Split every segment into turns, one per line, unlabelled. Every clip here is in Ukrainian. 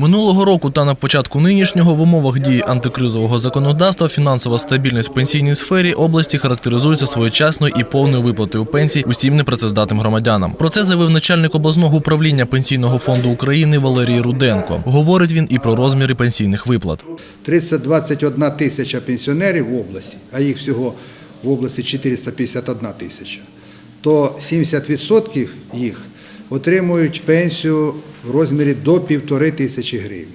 Минулого року та на початку нинішнього в умовах дії антикризового законодавства фінансова стабільність в пенсійній сфері області характеризується своєчасною і повною виплатою пенсій усім непрацездатним громадянам. Про це заявив начальник обласного управління пенсійного фонду України Валерій Руденко. Говорить він і про розміри пенсійних виплат.
321 тисяча пенсіонерів в області, а їх всього в області 451 тисяча, то 70% їх отримують пенсію в розмірі до півтори тисячі гривень.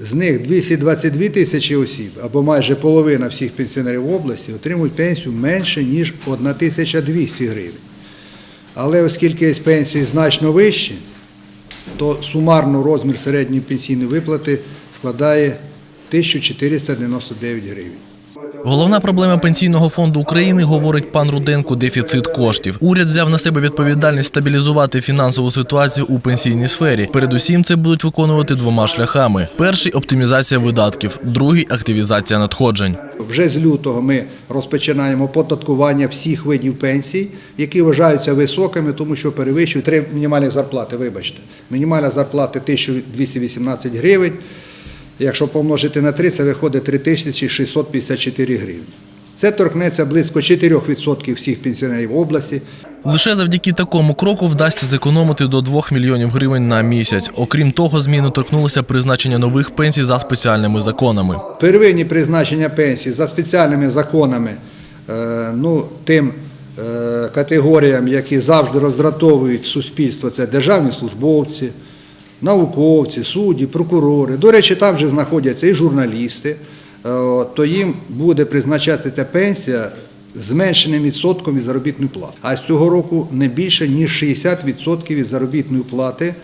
З них 222 тисячі осіб, або майже половина всіх пенсіонерів області, отримують пенсію менше, ніж 1200 гривень. Але оскільки пенсії значно вищі, то сумарно розмір середньої пенсійної виплати складає 1499 гривень.
Головна проблема пенсійного фонду України, говорить пан Руденко, дефіцит коштів. Уряд взяв на себе відповідальність стабілізувати фінансову ситуацію у пенсійній сфері. Передусім, це будуть виконувати двома шляхами: перший оптимізація видатків, другий активізація надходжень.
Вже з лютого ми розпочинаємо податкування всіх видів пенсій, які вважаються високими, тому що перевищують три мінімальні зарплати. Вибачте, мінімальна зарплата 1218 гривень. Якщо помножити на 3, це виходить 3654 гривні. Це торкнеться близько 4% всіх пенсіонерів області.
Лише завдяки такому кроку вдасться зекономити до 2 мільйонів гривень на місяць. Окрім того, зміни торкнулися призначення нових пенсій за спеціальними законами.
Первинні призначення пенсій за спеціальними законами, е, ну, тим е, категоріям, які завжди роздратовують суспільство, це державні службовці, науковці, судді, прокурори. До речі, там вже знаходяться і журналісти, е, то їм буде призначатися пенсія зменшеним відсотком від заробітної плати. А з цього року не більше, ніж 60% від заробітної плати,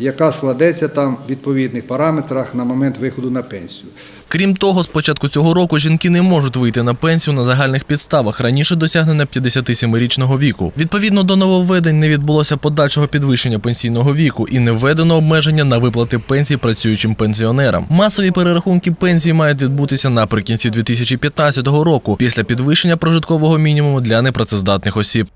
яка складеться там в відповідних параметрах на момент виходу на пенсію.
Крім того, з початку цього року жінки не можуть вийти на пенсію на загальних підставах раніше досягнення 57-річного віку. Відповідно до нововведень не відбулося подальшого підвищення пенсійного віку і не введено обмеження на виплати пенсій працюючим пенсіонерам. Масові перерахунки пенсій мають відбутися наприкінці 2015 року після підвищення прожиткового мінімуму для непрацездатних осіб.